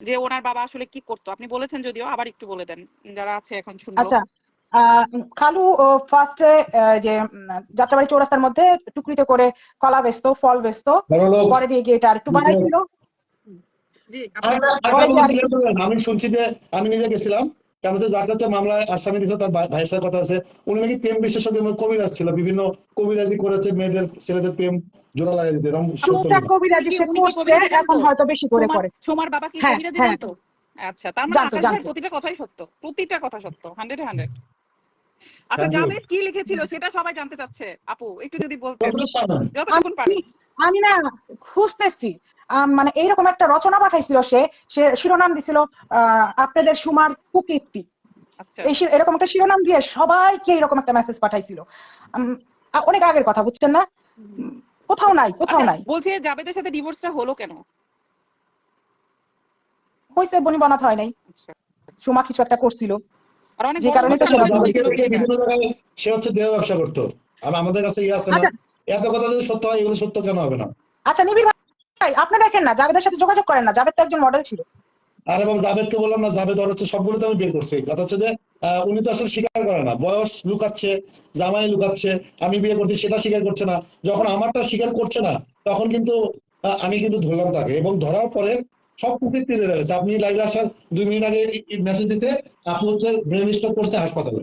যে ওনার বাবা আসলে কি করতো? আপনি বলেছেন যদিও আবার একটু বলে দেন। যারা আছে এখন শুনব। আচ্ছা আহ, খালু ফার্স্টে যে যাত্রাবাড়ি চৌরাস্তার মধ্যে টুকরিতে করে কলা বেচতো ফল বেস্ত পরে দিয়ে গিয়ে এটা আর একটু করবেন। আমি শুনছি যে আমি নিজে গেছিলাম। কেন যে যার কাছে মামলায় আসামি তার ভাইয়ের সাথে কথা আছে উনি নাকি প্রেম বিশেষজ্ঞ এবং কবিরাজ ছিল। বিভিন্ন কবিরাজি করেছে মেয়েদের ছেলেদের প্রেম জোড়া লাগাই দিতে। এরকম সত্য কবিরাজি? এখন হয়তো বেশি করে করে। সোমার বাবা কি হ্যাঁ, কবিরাজি হ্যাঁ। জানতো? আচ্ছা তার মানে। প্রতিটা কথাই সত্য। প্রতিটা কথা সত্য হান্ড্রেড হান্ড্রেড আচ্ছা জাভেদ কি লিখেছিল সেটা সবাই জানতে চাচ্ছে। আপু একটু যদি বলতেন। পারবেন? আমি না খুঁজতেছি। মানে এইরকম একটা রচনা পাঠাইছিল সে সে শিরোনাম দিছিল আহ, আপনাদের সুমার কুকীর্তি। আচ্ছা এই এরকম একটা শিরোনাম দিয়ে সবাইকে এরকম একটা মেসেজ পাঠাইছিল। অনেক আগের কথা বুঝছেন না? কোথাও নাই কোথাও আচ্ছা, নাই। বলছে জাভেদের সাথে ডিভোর্সটা হলো কেন? হয়েছে বনি বানাতে হয় নাই। আচ্ছা। সুমা কিছু একটা করছিল। আর অনেক যে কারণে তো সে হচ্ছে দেহ ব্যবসা করতো। আর আমাদের কাছে ইয়ে আছে না আচ্ছা। এত কথা যদি সত্য হয় এগুলো সত্য কেন হবে না? আচ্ছা নিবিড় আপনি দেখেন না জাভেদের সাথে যোগাযোগ করেন না। জাভেদ তো একজন মডেল ছিল। আর এবং জাভেদকে বললাম না, জাবেদ ওর হচ্ছে সবগুলোতে আমি বের করছি। কথা হচ্ছে যে উনি তো আসলে স্বীকার করে না। বয়স লুকাচ্ছে, জামাই লুকাচ্ছে, আমি বিয়ে করছি, সেটা স্বীকার করছে না। যখন আমারটা স্বীকার করছে না, তখন কিন্তু আমি কিন্তু ধরলাম তাকে। এবং ধরার পরে সব কুকীর্তি বেড়ে গেছে আপনি লাইভে আসার দুই মিনিট আগে মেসেজ দিছে, আপনি হচ্ছে ব্রেন স্ট্রোক করছে হাসপাতালে।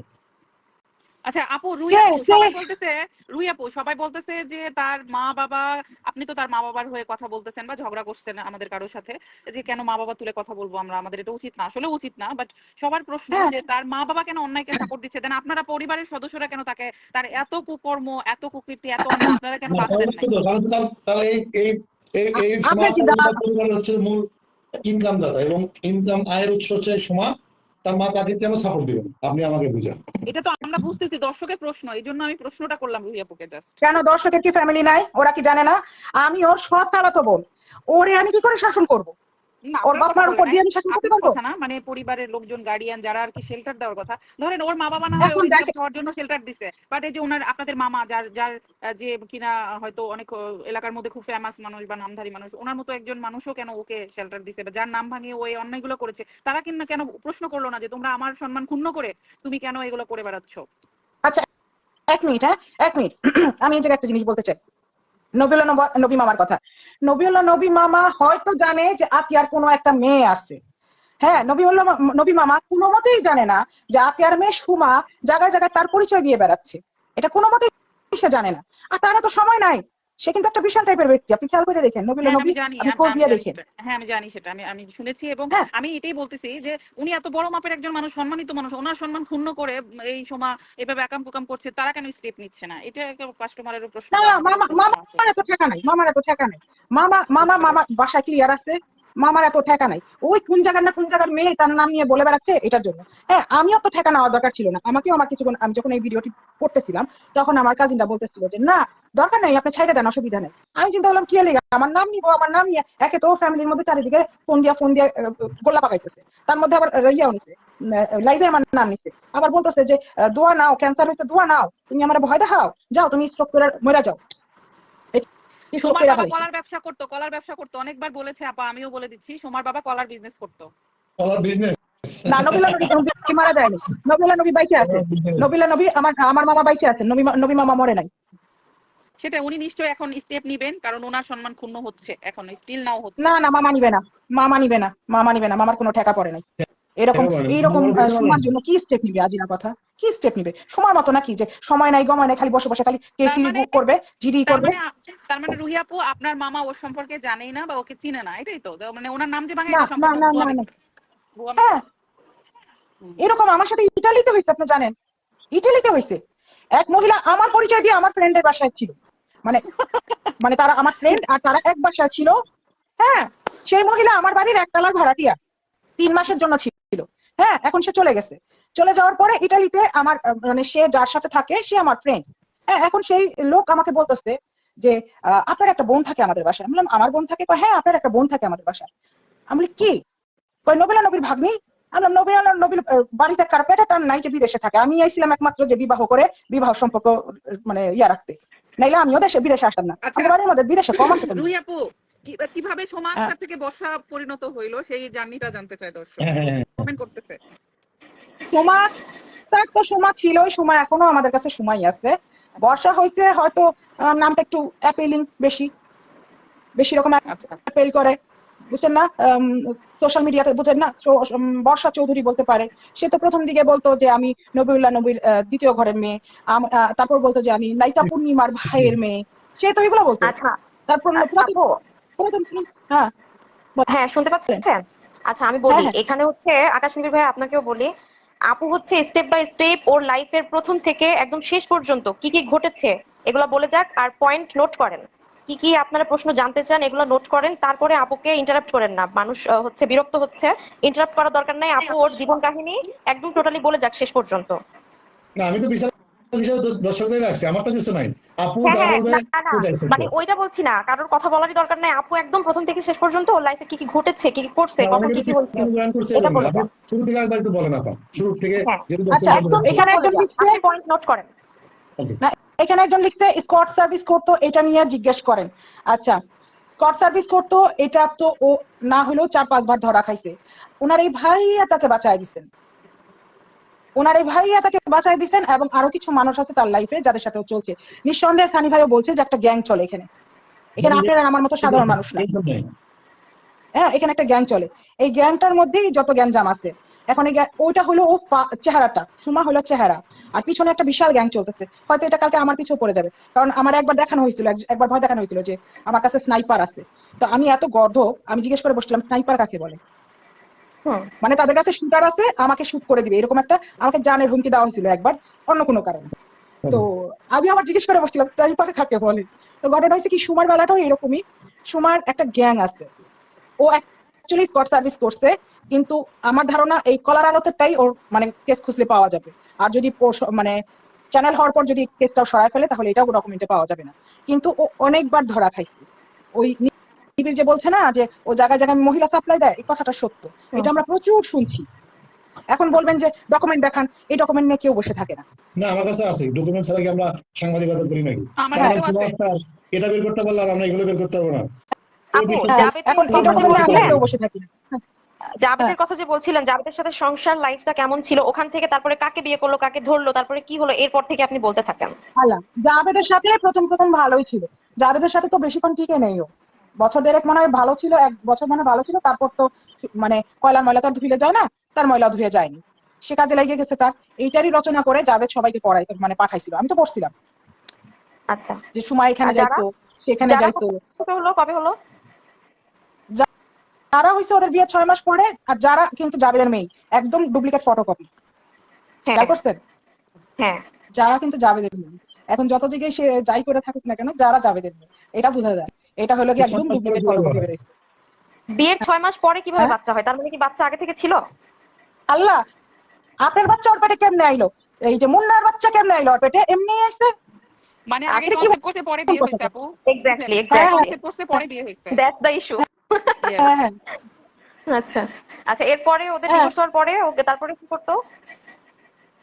আচ্ছা আপু রুই আপু সবাই বলতেছে রুই আপু সবাই বলতেছে যে তার মা বাবা আপনি তো তার মা বাবার হয়ে কথা বলতেছেন বা ঝগড়া করছেন আমাদের কারোর সাথে যে কেন মা বাবা তুলে কথা বলব আমরা আমাদের এটা উচিত না আসলে উচিত না বাট সবার প্রশ্ন হ্যাঁ। যে তার মা বাবা কেন অন্যায়কে সাপোর্ট দিচ্ছে? দেন আপনারা পরিবারের সদস্যরা কেন তাকে তার এত কুকর্ম এত কুকীর্তি এত আপনারা কেন বাধা দেন এই এই এই এই সমাজ হচ্ছে মূল ইনকাম দাতা এবং ইনকাম আয়ের উৎস হচ্ছে সমা তার মা তাকে কেন সাপোর্ট দিবেন আপনি আমাকে বুঝান। এটা তো আমরা বুঝতেছি দর্শকের প্রশ্ন এই জন্য আমি প্রশ্নটা করলাম রুই আপুকে জাস্ট কেন দর্শকের কি ফ্যামিলি নাই? ওরা কি জানে না? আমি ওর সৎ খালাতো বোন ওরে আমি কি করে শাসন করব? ওর বাপ মার উপর দিয়ে আমি শাসন করতে পারব? না মানে পরিবারের লোকজন গার্ডিয়ান যারা আর কি শেল্টার দেওয়ার কথা। ধরেন ওর মা বাবা না হয় হওয়ার জন্য শেল্টার দিছে। বাট এই যে ওনার আপনাদের মামা যার যার যে কিনা হয়তো অনেক এলাকার মধ্যে খুব ফেমাস মানুষ বা নামধারী মানুষ ওনার মতো একজন মানুষও কেন ওকে শেল্টার দিছে? বা যার নাম ভাঙিয়ে ওই অন্যায়গুলো করেছে তারা কিনা কেন প্রশ্ন করল না যে তোমরা আমার সম্মান ক্ষুণ্ণ করে তুমি কেন এগুলো করে বেড়াচ্ছ? আচ্ছা এক মিনিট হ্যাঁ? এক মিনিট আমি এই জায়গায় একটা জিনিস বলতে চাই। নবিউল্লাহ নব- মামার কথা। নবিউল্লাহ নবী মামা হয়তো জানে যে আতিয়ার কোনো একটা মেয়ে আছে। হ্যাঁ নবিউল্লাহ নবী মামা কোনো মতেই জানে না যে আতিয়ার মেয়ে সুমা জায়গায় জায়গায় তার পরিচয় দিয়ে বেড়াচ্ছে। এটা কোনো মতেই সে জানে না। আর তারা তো সময় নাই। সে কিন্তু একটা বিশাল টাইপের ব্যক্তি আপনি খেয়াল করে দেখেন নবিউল্লাহ হ্যাঁ, নবী আমি আপনি খোঁজ দিয়ে দেখেন হ্যাঁ আমি জানি সেটা আমি আমি শুনেছি এবং হ্যাঁ। আমি এটাই বলতেছি যে উনি এত বড় মাপের একজন মানুষ সম্মানিত মানুষ ওনার সম্মান ক্ষুণ্ণ করে এই সময় এভাবে একাম কুকাম করছে তারা কেন স্টেপ নিচ্ছে না এটা কাস্টমারের প্রশ্ন না মামা। মামার এত ঠেকা নাই মামার এত ঠেকা নাই মামা মামা মামা মামা বাসায় ক্লিয়ার আছে মামার এত ঠেকা নাই। ওই কোন জায়গার না কোন জায়গার মেয়ে তার নাম নিয়ে বলে বেড়াচ্ছে, এটার জন্য। হ্যাঁ আমিও তো ঠেকা নেওয়া দরকার ছিল না। আমাকেও আমার কিছুক্ষণ, আমি যখন এই ভিডিওটি করতেছিলাম, তখন আমার কাজিনটা বলতেছিল যে, না, দরকার নেই, আপনি ছেড়ে দেন, অসুবিধা নেই। আমি চিন্তা করলাম, কি লেগে? আমার নাম নিবো, আমার নাম নিয়ে একে তো ফ্যামিলির মধ্যে চারিদিকে ফোন দিয়া, ফোন দিয়ে গোল্লা পাকাইতেছে। তার মধ্যে আবার ইয়া নিছে লাইভে আমার নাম নিছে। আবার বলতেছে যে দোয়া নাও ক্যান্সার হয়েছে দোয়া নাও, তুমি আমার ভয় দেখাও, যাও, তুমি স্ট্রোক করে মরে যাও। সোমার বাবা কলার ব্যবসা করতো কলার ব্যবসা করতো অনেকবার বলেছে আপা আমিও বলে দিচ্ছি সোমার বাবা কলার বিজনেস করতো। কলার বিজনেস না নবিলা নবী নবী মারা যায়নি নবিলা নবী বাইচে আছে। নবিলা নবী আমার আমার মামা বাইচে আছে। নবী নবী মামা মরে নাই। সেটা উনি নিশ্চয়ই এখন স্টেপ নিবেন কারণ ওনার সম্মান ক্ষুণ্ণ হচ্ছে এখন স্টিল নাও হচ্ছে। না না মামা নিবে না। মামা নিবে না মামা নিবে না মামার কোনো ঠেকা পড়ে নাই। এরকম না। এইরকম সময়ের জন্য কি স্টেপ নিবে? আজিনা কথা। কি স্টেপ নিবে? সময় মতো নাকি যে সময় নাই গময় নাই খালি বসে বসে খালি কেসি মানে- বুক করবে জিডি করবে। মানে তার মানে রুহি আপু আপনার মামা ওর সম্পর্কে জানেই না বা ওকে চিনে না এটাই তো। মানে ওনার নাম যে ভাঙে না না না না না। হ্যাঁ। এরকম আমার সাথে ইটালিতে হয়েছে আপনি জানেন? ইটালিতে হয়েছে এক মহিলা আমার পরিচয় দিয়ে আমার ফ্রেন্ডের বাসায় ছিল। মানে মানে তারা আমার ফ্রেন্ড আর তারা এক বাসায় ছিল। হ্যাঁ সেই মহিলা আমার বাড়ির একতলার ভাড়াটিয়া। তিন মাসের জন্য ছিল। হ্যাঁ এখন সে চলে গেছে। চলে যাওয়ার পরে ইটালিতে আমার মানে সে যার সাথে থাকে সে আমার ফ্রেন্ড হ্যাঁ এখন সেই লোক আমাকে বলতেছে যে আপনার একটা বোন থাকে আমাদের বাসায়। আমি বললাম আমার বোন থাকে? হ্যাঁ আপনার একটা বোন থাকে আমাদের বাসায়। আমি বলি কি? কয় নবিলা নবীর ভাগ্নি? আমরা নবীন আল্লাহর বাড়িতে কার্পেটে টান নাই যে বিদেশে থাকে। আমি আইছিলাম একমাত্র যে বিবাহ করে বিবাহ সম্পর্ক মানে ইয়া রাখতে। নাইলে আমিও দেশে বিদেশে আসতাম না। আচ্ছা। আমাদের বাড়ির মধ্যে বিদেশে কম আছে কীভাবে সোমা থেকে বর্ষা পরিণত হইল সেই জার্নিটা জানতে চাই দর্শক। হ্যাঁ হ্যাঁ হ্যাঁ। কমেন্ট করতেছে। সোমা তার তো সোমা ছিলই সোমা এখনও আমাদের কাছে সময় আছে। বর্ষা হইতে হয়তো নামটা একটু অ্যাপিলিং বেশি। বেশি রকম আচ্ছা। অ্যাপেল করে। বুঝছেন না? সোশ্যাল মিডিয়াতে বুঝেন না? বর্ষা চৌধুরী বলতে পারে। সে তো প্রথম দিকে বলতো যে আমি নবিউল্লাহ নবীর আহ, দ্বিতীয় ঘরের মেয়ে। আম- আহ, তারপর বলতো যে আমি নাইকা পূর্ণিমার ভাইয়ের মেয়ে। সে তো এগুলো বলতো। আচ্ছা। তারপর প্রথম হ্যাঁ। হ্যাঁ শুনতে পাচ্ছেন? আচ্ছা আমি বলি হ্যাঁ, হ্যাঁ। এখানে হচ্ছে আকাশ ভাই আপনাকেও বলি আপু হচ্ছে স্টেপ বাই স্টেপ ওর লাইফের প্রথম থেকে একদম শেষ পর্যন্ত কি কি ঘটেছে এগুলো বলে যাক আর পয়েন্ট নোট করেন। কি কি আপনারা প্রশ্ন জানতে চান এগুলো নোট করেন তারপরে আপুকে ইন্টারাপ্ট করেন না। মানুষ হচ্ছে বিরক্ত হচ্ছে। ইন্টারাপ্ট করার দরকার নাই আপু ওর জীবন কাহিনী একদম টোটালি বলে যাক শেষ পর্যন্ত। না আমি তো বিচার হিসেবে দ- দর্শকদের রাখছি আমার তো কিছু নাই আপু হ্যাঁ হ্যাঁ। মানে ওইটা বলছি না কারোর কথা বলারই দরকার নাই আপু একদম প্রথম থেকে শেষ পর্যন্ত লাইফে কি কি ঘটেছে কি কি করছে কখন কি কি হয়েছে কিছু join করছে এটা এজন্য। বলে আপনি দাও। শুরু থেকে একবার একটু বলেন আপা শুরু থেকে হ্যাঁ। আচ্ছা, একদম এখানে পয়েন্ট নোট করেন এখানে একজন লিখতে কট সার্ভিস করতো এটা নিয়ে জিজ্ঞেস করেন আচ্ছা কট সার্ভিস করতো এটা তো ও না হলেও চার পাঁচবার ধরা খাইছে ওনার এই ভাইয়া তাকে বাঁচায় দিচ্ছেন ওনার এই ভাইয়া তাকে বাঁচায় দিচ্ছেন এবং আরও কিছু মানুষ আছে তার লাইফে যাদের সাথে চলছে। নিঃসন্দেহে সানি ভাইও বলছে যে একটা গ্যাং চলে এখানে। এখানে আপনারা আমার মতো সাধারণ মানুষ না। হ্যাঁ এখানে একটা গ্যাং চলে। এই গ্যাংটার মধ্যেই যত গ্যাংজাম আছে। এখন এই ওইটা হলো ও চেহারাটা। সুমা হলো চেহারা। আর পিছনে একটা বিশাল গ্যাং চলতেছে। হয়তো এটা কালকে আমার পিছু পড়ে যাবে। কারণ আমার একবার দেখানো হয়েছিল এক- একবার ভয় দেখানো হয়েছিল যে আমার কাছে স্নাইপার আছে। তো আমি এত গর্ধ আমি জিজ্ঞেস করে বসছিলাম স্নাইপার কাকে বলে? মানে তাদের কাছে শুটার আছে আমাকে শুট করে দিবে। এরকম একটা আমাকে জানের হুমকি দেওয়া হয়েছিল একবার অন্য কোনো কারণে। তো আমি আবার জিজ্ঞেস করে বসছিলাম স্নাইপার কাকে বলে? তো ঘটনা হয়েছে কি সুমার বেলাটাও এরকমই। সুমার একটা গ্যাং আছে। ও অ্যাকচুয়ালি কট সার্ভিস করছে কিন্তু আমার ধারণা এই কলার আলোতেটাই ওর মানে কেস খুঁজলে পাওয়া যাবে। আর যদি মানে চ্যানেল হওয়ার পর যদি কেসটাও সরায় ফেলে তাহলে এটাও ডকুমেন্টে পাওয়া যাবে না। কিন্তু ও অনেকবার ধরা খাইছে। ওই নিবিড় যে বলছে না যে ও জায়গায় জায়গায় মহিলা সাপ্লাই দেয় এই কথাটা সত্য। এটা আমরা প্রচুর শুনছি। এখন বলবেন যে ডকুমেন্ট দেখান এই ডকুমেন্ট নিয়ে কেউ বসে থাকে না। না আমার কাছে আছে। ডকুমেন্ট ছাড়া কি আমরা সাংবাদিকতা করি নাকি? আছে। এটা বের করতে পারলাম আমরা এগুলো বের করতে পারব না। হ্যাঁ, জাবেদের এখন এই কথা ডকুমেন্ট আমরা কেউ বসে থাকি না। জাবেদের কথা যে বলছিলেন জাবেদের সাথে সংসার লাইফটা কেমন ছিল ওখান থেকে তারপরে কাকে বিয়ে করল কাকে ধরলো তারপরে কি হলো এরপর থেকে আপনি বলতে থাকেন। জাবেদের সাথে প্রথম প্রথম ভালোই ছিল। জাবেদের সাথে তো বেশিক্ষণ টিকে নেই ও। বছর দেড়েক মনে হয় ভালো ছিল এক বছর মনে হয় ভালো ছিল তারপর তো মানে কয়লার ময়লা তো ধুয়ে যায় না তার ময়লা ধুয়ে যায়নি। সে কাজে লেগে গেছে তার। এইটারই রচনা করে জাবেদ সবাইকে পড়াই মানে পাঠাইছিল। আমি তো পড়ছিলাম। আচ্ছা। যে সময় এখানে যাইতো সেখানে যাইতো। কবে হলো কবে হলো? যারা হয়েছে ওদের বিয়ে ছয় মাস পরে আর যারা কিন্তু জাবেদের মেয়ে একদম ডুপ্লিকেট ফটোকপি। হ্যাঁ। করছেন? হ্যাঁ। যারা কিন্তু জাবেদের মেয়ে। এখন যত জায়গায় সে যাই করে থাকুক না কেন যারা জাবেদের মেয়ে। এটা বোঝা যায়। এটা হলো কি একদম ডুপ্লিকেট ফটোকপি বিয়ের ছয় মাস পরে কীভাবে হ্যাঁ। বাচ্চা হয়? তার মানে কি বাচ্চা আগে থেকে ছিল? আল্লাহ! আপনার বাচ্চা ওর পেটে কেমনে আইলো? এই যে মুন্নার বাচ্চা কেমনে আইলো ওর পেটে? এমনি আইছে মানে আগে কনসেপ্ট করতে পরে বিয়ে হয়েছে আপু। এক্স্যাক্টলি হ্যাঁ, এক্স্যাক্টলি কনসেপ্ট করতে পরে বিয়ে হয়েছে। That's the issue. হ্যাঁ হ্যাঁ। আচ্ছা। আচ্ছা এরপরে ওদের হ্যাঁ। ডিভোর্স হওয়ার পরে ওকে তারপরে কি করতো?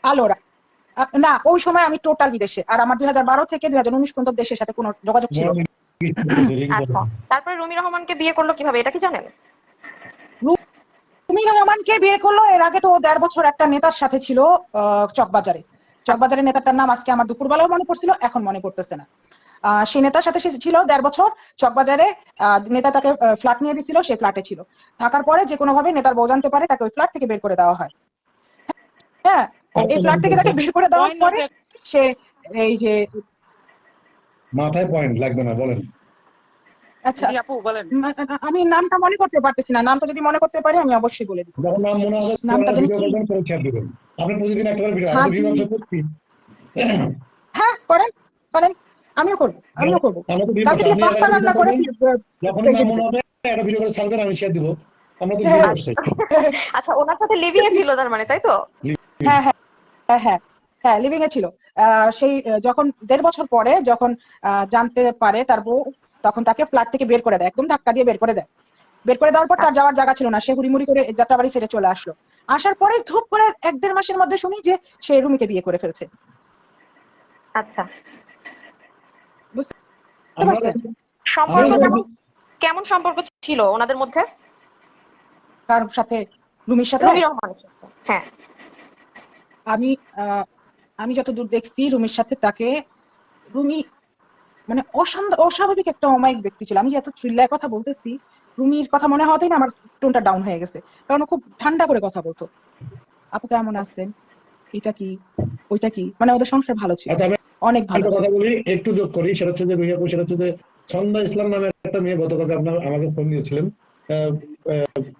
আলোরা। না ওই সময় আমি টোটাল বিদেশে আর আমার দুই হাজার বারো থেকে দুই হাজার উনিশ পর্যন্ত দেশের সাথে কোনো যোগাযোগ ছিল না। আচ্ছা তারপরে রুমি রহমানকে বিয়ে করল কীভাবে? এটা কি জানেন? তুমি রহমানকে বিয়ে করল এর আগে তো দেড় বছর একটা নেতার সাথে ছিল চকবাজারে। চকবাজারের নেতাটার নাম আজকে আমার দুপুরবেলাও মনে পড়ছিল এখন মনে পড়তেছে না। আহ, সেই নেতার সাথে সে ছিল দেড় বছর চকবাজারে আহ, নেতা তাকে ফ্ল্যাট নিয়ে দিচ্ছিল সে ফ্ল্যাটে ছিল। থাকার পরে যে কোনো ভাবে নেতার বউ জানতে পারে তাকে ওই ফ্ল্যাট থেকে বের করে দেওয়া হয়। হ্যাঁ এই ফ্ল্যাট থেকে তাকে বের করে দেওয়ার পরে সে এই যে মাথায় পয়েন্ট লাগবে না বলেন। আচ্ছা আপু বলেন। আমি নামটা মনে করতে পারতেছি না। নামটা যদি মনে করতে পারি আমি অবশ্যই বলে দিই যখন নাম মনে হবে নামটা জানি ভিডিও কি? করবেন পরীক্ষা দিবেন। আপনি প্রতিদিন একটা করে ভিডিও হ্যাঁ, আমাদের করছি হ্যাঁ করেন করেন। আমিও করব আমিও করব। আমরা তো ভিউ কালকে থেকে পাস্তা রান্না করে যখন নাম মনে হবে একটা ভিডিও করে ছাড়বেন আমি শেয়ার দিব। আমরা তো ভিউ হ্যাঁ। আচ্ছা ওনার সাথে লিভিং এ ছিল তার মানে তাই তো? হ্যাঁ হ্যাঁ হ্যাঁ হ্যাঁ হ্যাঁ লিভিং এ ছিল। সেই যখন দেড় বছর পরে যখন আহ, জানতে পারে তার বউ তখন তাকে ফ্ল্যাট থেকে বের করে দেয় একদম ধাক্কা দিয়ে বের করে দেয়। বের করে দেওয়ার পর তার যাওয়ার জায়গা ছিল না সে হুড়িমুড়ি করে যাত্রাবাড়ি ছেড়ে চলে আসলো। আসার পরে ধূপ করে এক দেড় মাসের মধ্যে শুনি যে সে রুমিকে বিয়ে করে ফেলছে। আচ্ছা। সম্পর্ক কেমন কেমন সম্পর্ক ছিল ওনাদের মধ্যে? কার সাথে? রুমির সাথে? সাথে হ্যাঁ। আমি আহ, আমি যতদূর দেখছি রুমির সাথে তাকে রুমি মানে অস্বাভাবিক একটা অমায়িক ব্যক্তি ছিল। আমি যে এত চিল্লায় কথা বলতেছি রুমির কথা মনে হওয়াতেই না আমার টোনটা ডাউন হয়ে গেছে। কারণ খুব ঠান্ডা করে কথা বলতো। আপু কেমন আছেন? এটা কি? ওইটা কি? মানে ওদের সংসার ভালো ছিল। আচ্ছা অনেক ভালো কথা বলি একটু যোগ করি। সেটা হচ্ছে যে সেটা হচ্ছে যে সন্ধ্যা ইসলাম নামের একটা মেয়ে গতকালকে আপনার আমাকে ফোন দিয়েছিলেন।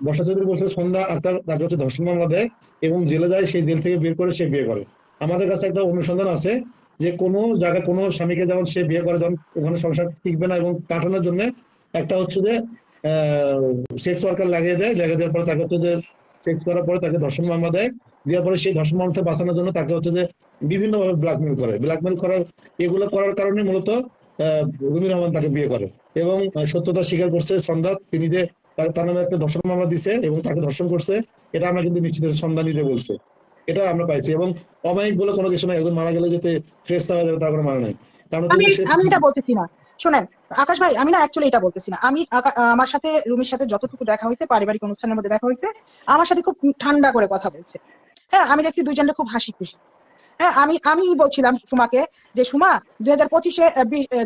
বর্ষা চৌধুরী বলছে সন্ধ্যা আক্তার তাকে হচ্ছে ধর্ষণ মামলা দেয় এবং জেলে যায় সেই জেল থেকে বের করে সে বিয়ে করে। আমাদের কাছে একটা অনুসন্ধান আছে যে কোনো জায়গায় কোনো স্বামীকে যেমন সে বিয়ে করে যখন ওখানে সংসার টিকবে না এবং কাটানোর জন্য একটা হচ্ছে যে সেক্স ওয়ার্কার লাগিয়ে দেয়। লাগিয়ে দেওয়ার পরে তাকে হচ্ছে যে সেক্স করার পরে তাকে ধর্ষণ মামলা দেয়। দেওয়ার পরে সেই ধর্ষণ মামলা বাঁচানোর জন্য তাকে হচ্ছে যে বিভিন্নভাবে ব্ল্যাকমেল করে। ব্ল্যাকমেল করার, এগুলো করার কারণে মূলত রুমি রহমান তাকে বিয়ে করে এবং সত্যতা স্বীকার করছে সন্ধ্যা তিনি যে তার নামে একটা ধর্ষণ মামলা দিছে এবং তাকে ধর্ষণ করছে, এটা আমরা কিন্তু নিশ্চিত সন্ধ্যা নিজে বলছে। এটা আমরা পাইছি এবং অমায়িক বলে কোনো কিছু নাই একজন মারা গেলে যেতে ফ্রেশ যাবে তার কোনো মানে নাই। আমি আমি এটা বলতেছি না। শোনেন আকাশ ভাই আমি না অ্যাকচুয়ালি এটা বলতেছি না। আমি আমার সাথে রুমির সাথে যতটুকু দেখা হয়েছে পারিবারিক অনুষ্ঠানের মধ্যে দেখা হয়েছে আমার সাথে খুব ঠান্ডা করে কথা বলছে। হ্যাঁ আমি দেখছি দুইজনটা খুব হাসি খুশি। হ্যাঁ আমি আমি বলছিলাম সুমাকে যে সুমা দুই হাজার পঁচিশে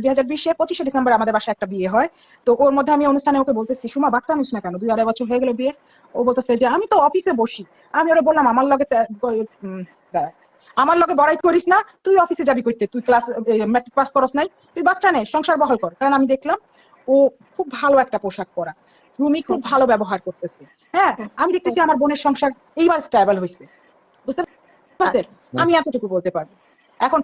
দুই হাজার বিশে পঁচিশে ডিসেম্বর আমাদের বাসায় একটা বিয়ে হয়। তো ওর মধ্যে আমি অনুষ্ঠানে ওকে বলতেছি সুমা বাচ্চা আনিস না কেন? দুই আড়াই বছর হয়ে গেল বিয়ে। ও বলতেছে যে আমি তো অফিসে বসি। আমি ওরা বললাম আমার লগে। আমার লগে বড়াই করিস না তুই অফিসে যাবি করতে তুই ক্লাস ম্যাট্রিক পাস করস নাই তুই বাচ্চা নে সংসার বহল কর। কারণ আমি দেখলাম ও খুব ভালো একটা পোশাক পরা। রুমি খুব ভালো ব্যবহার করতেছে। হ্যাঁ আমি দেখতেছি আমার বোনের সংসার এইবার স্টেবল হয়েছে বুঝতে আমি এতটুকু বলতে পারব। এখন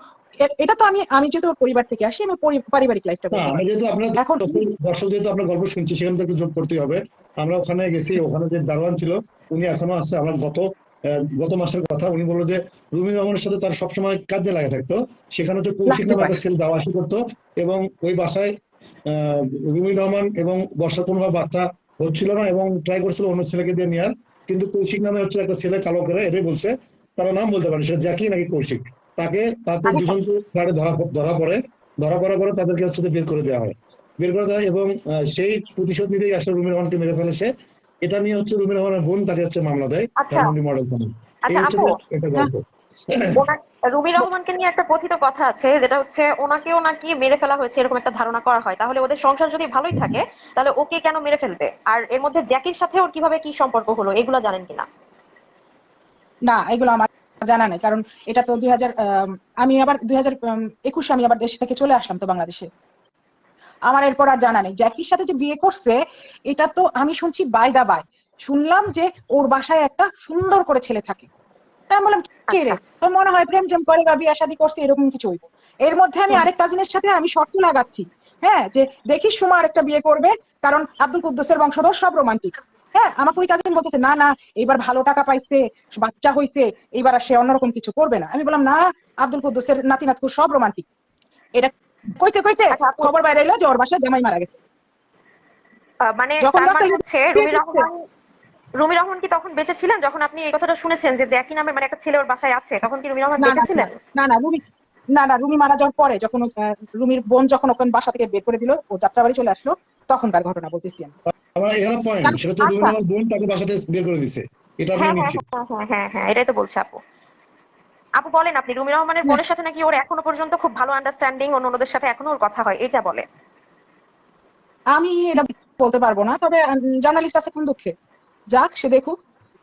এটা তো আমি আমি যেহেতু পরিবার থেকে আসি আমি পারিবারিক লাইফটা আমি যেহেতু আপনার এখন- দর্শক যেহেতু আপনার গল্প শুনছি সেখান থেকে যোগ করতে হবে। আমরা ওখানে গেছি ওখানে যে দারোয়ান ছিল উনি এখনও আছে আমার গত গত মাসের কথা। উনি বলল যে রুমি রহমানের সাথে তার সবসময় কাজে লাগে থাকতো। সেখানে হচ্ছে কৌশিক নামে একটা ছেলে যাওয়া আসা করতো এবং ওই বাসায় আহ, রুমি রহমান এবং বর্ষা কোনোভাবে বাচ্চা হচ্ছিল না এবং ট্রাই করছিল অন্য ছেলেকে দিয়ে নেওয়ার কিন্তু কৌশিক নামে হচ্ছে একটা ছেলে কালো করে এটাই বলছে। তারা নাম বলতে পারে সেটা জ্যাকি নাকি কৌশিক। তাকে তারপর আচ্ছা। ফ্ল্যাটে ধরা ধরা পড়ে ধরা পড়ার পরে তাদেরকে হচ্ছে বের করে দেওয়া হয়। বের করে দেওয়া হয় এবং সেই প্রতিশোধ নিতেই আসলে রুমি রহমানকে মেরে ফেলেছে এটা নিয়ে হচ্ছে রুমি রহমানের বোন তাকে হচ্ছে মামলা দেয় আচ্ছা। মডেল থানায় এই আচ্ছা হচ্ছে একটা গল্প। রুমি রহমানকে নিয়ে একটা কথিত কথা আছে যেটা হচ্ছে ওনাকেও নাকি মেরে ফেলা হয়েছে এরকম একটা ধারণা করা হয়। তাহলে ওদের সংসার যদি ভালোই থাকে তাহলে ওকে কেন মেরে ফেলবে? আর এর মধ্যে জ্যাকির সাথে ওর কীভাবে কি সম্পর্ক হলো এগুলো জানেন কিনা? না এগুলো আমার জানা নাই কারণ এটা তো দুই হাজার আমি আবার দুই হাজার একুশে আমি আবার দেশ থেকে চলে আসলাম তো বাংলাদেশে। আমার এরপর আর জানা নেই। জ্যাকির সাথে যে বিয়ে করছে এটা তো আমি শুনছি বাই দা বাই। শুনলাম যে ওর বাসায় একটা সুন্দর করে ছেলে থাকে। তাই বললাম কে রে? তো মনে হয় প্রেম প্রেম করে বা বিয়ে শাদী করছে এরকম কিছু হইব? এর মধ্যে আমি আরেক কাজিনের সাথে আমি শর্ত লাগাচ্ছি। হ্যাঁ যে দেখি সুমা আরেকটা বিয়ে করবে কারণ আব্দুল কুদ্দুসের বংশধর সব রোমান্টিক হ্যাঁ আমাকে ওই কাজিন বলতেছে না না এবার ভালো টাকা পাইছে বাচ্চা হইছে এবার আর সে অন্যরকম কিছু করবে না। আমি বললাম না আব্দুল কুদ্দুসের নাতি নাতকু সব রোমান্টিক এটা কইতে কইতে আচ্ছা, খবর বাইরে এলো যে ওর বাসায় জামাই মারা গেছে। মানে তার মানে হচ্ছে রুমি। রহমান রুমি রহমান কি তখন বেঁচে ছিলেন? যখন আপনি এই কথাটা শুনেছেন যে জ্যাকি নামের মানে একটা ছেলে ওর বাসায় আছে তখন কি রুমি রহমান বেঁচে ছিলেন? না না রুমি না না রুমি মারা যাওয়ার পরে যখন রুমির বোন যখন ওখানে বাসা থেকে বের করে দিল ও যাত্রাবাড়ি চলে আসলো তখনকার ঘটনা বলতেছি আমি। আমার এখানে পয়েন্ট সেটা হচ্ছে রুমি আচ্ছা। বোন তাকে বাসাতে বের করে দিছে। এটা আমি হ্যাঁ হ্যাঁ নিচ্ছি। হ্যাঁ হ্যাঁ হ্যাঁ হ্যাঁ এটাই তো বলছে আপু। আপু বলেন আপনি রুমি রহমানের বোনের সাথে নাকি ওর এখনও পর্যন্ত খুব ভালো আন্ডারস্ট্যান্ডিং অন্য অন্যদের সাথে এখনও ওর কথা হয়? এটা বলে আমি এটা বলতে পারব না তবে জার্নালিস্ট আছে কোন দুঃখে? যাক সে দেখুক।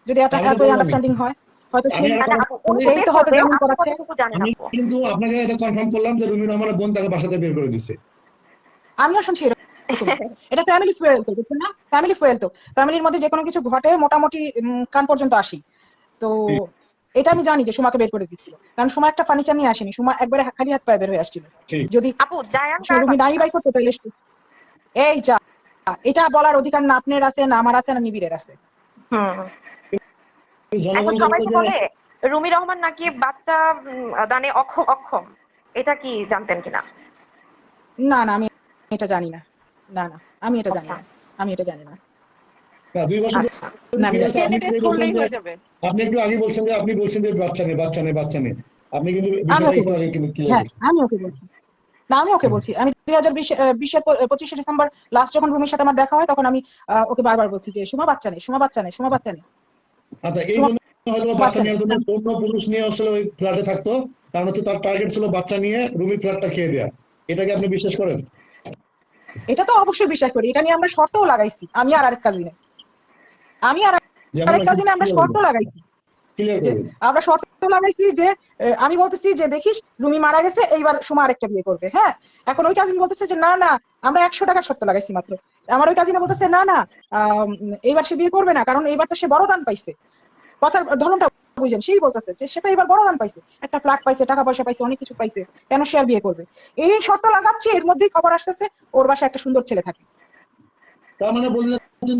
যদি একটা। আন্ডারস্ট্যান্ডিং হয় হয়তো সেই- একটা- আপু উনি সেই বের তো হয়তো যেমন করাচ্ছে। কতটুকু জানেন আমি আপু? কিন্তু আপনাকে এটা কনফার্ম করলাম যে রুমি রহমানের বোন তাকে বাসাতে বের করে দিছে। আমিও শুনছি। এটা ফ্যামিলি ফুয়েল তো বুঝছেন না? ফ্যামিলি ফুয়েল তো। ফ্যামিলির মধ্যে যে কোনো কিছু ঘটে মোটামুটি কান পর্যন্ত আসি। তো এটা আমি জানি যে সুমাকে বের করে দিচ্ছিল। কারণ সুমা একটা ফার্নিচার নিয়ে আসেনি। সুমা একবারে খালি হাত পায়ে বের হয়ে আসছিল। যদি আপু জায়ান রুমি নাই বাই করতো তাহলে এই যা। এটা বলার অধিকার না আপনার আছে না আমার আছে না নিবিড়ের আছে। হুম। এখন সবাই বলে রুমি রহমান নাকি বাচ্চা দানে অক্ষম অক্ষম? এটা কি জানতেন কিনা? না না আমি এটা জানি না। না না আমি এটা জানি আচ্ছা। না আমি এটা জানি না। না, দুই বছর আচ্ছা। আমি আপনি একটু করলেই বলছেন যে- যাবে। আপনি একটু আগে বলছেন যে আপনি বলছেন যে বাচ্চা নেই বাচ্চা নেই বাচ্চা নেই। আপনি কিন্তু আমি ওকে একটু আগে কিন্তু clear করছেন। আমি ওকে বলছি। না আমি ওকে বলছি। আমি দুই হাজার বিশ পঁচিশে ডিসেম্বর লাস্ট যখন রুমির সাথে আমার দেখা হয় তখন আমি ওকে বারবার বলছি যে সুমা বাচ্চা নেই সুমা বাচ্চা নেই সুমা বাচ্চা নেই। আচ্ছা এই হয়তো বাচ্চা নেওয়ার অন্য পুরুষ নিয়ে আসলে ওই ফ্ল্যাটে থাকতো। কারণ হচ্ছে তার টার্গেট ছিল বাচ্চা নিয়ে রুমির ফ্ল্যাটটা খেয়ে দেয়া। এটাকে আপনি বিশ্বাস করেন? এটা তো অবশ্যই বিশ্বাস করি এটা নিয়ে আমরা শর্তও লাগাইছি আমি আর আরেক কাজিনে। আমি আর আরেক কাজিনে আমরা শর্ত লাগাইছি। আমরা শর্ত লাগাইছি যে আমি বলতেছি যে দেখিস রুমি মারা গেছে এইবার সুমা আরেকটা বিয়ে করবে হ্যাঁ? এখন ওই কাজিন বলতেছে যে না না আমরা একশো টাকার শর্ত লাগাইছি মাত্র। আমার ওই কাজিনে বলতেছে না না আহ, এইবার সে বিয়ে করবে না কারণ এইবার তো সে বড় দান পাইছে। কথার ধরনটা বুঝেন, সেই বলতেছে যে সে তো এবার বড় দান পাইছে, একটা ফ্ল্যাট পাইছে, টাকা পয়সা পাইছে, অনেক কিছু পাইছে, কেন সে আর বিয়ে করবে? এই শর্ত লাগাচ্ছে, এর মধ্যেই খবর আসতেছে, ওর বাসায় একটা সুন্দর ছেলে থাকে। তার মানে যে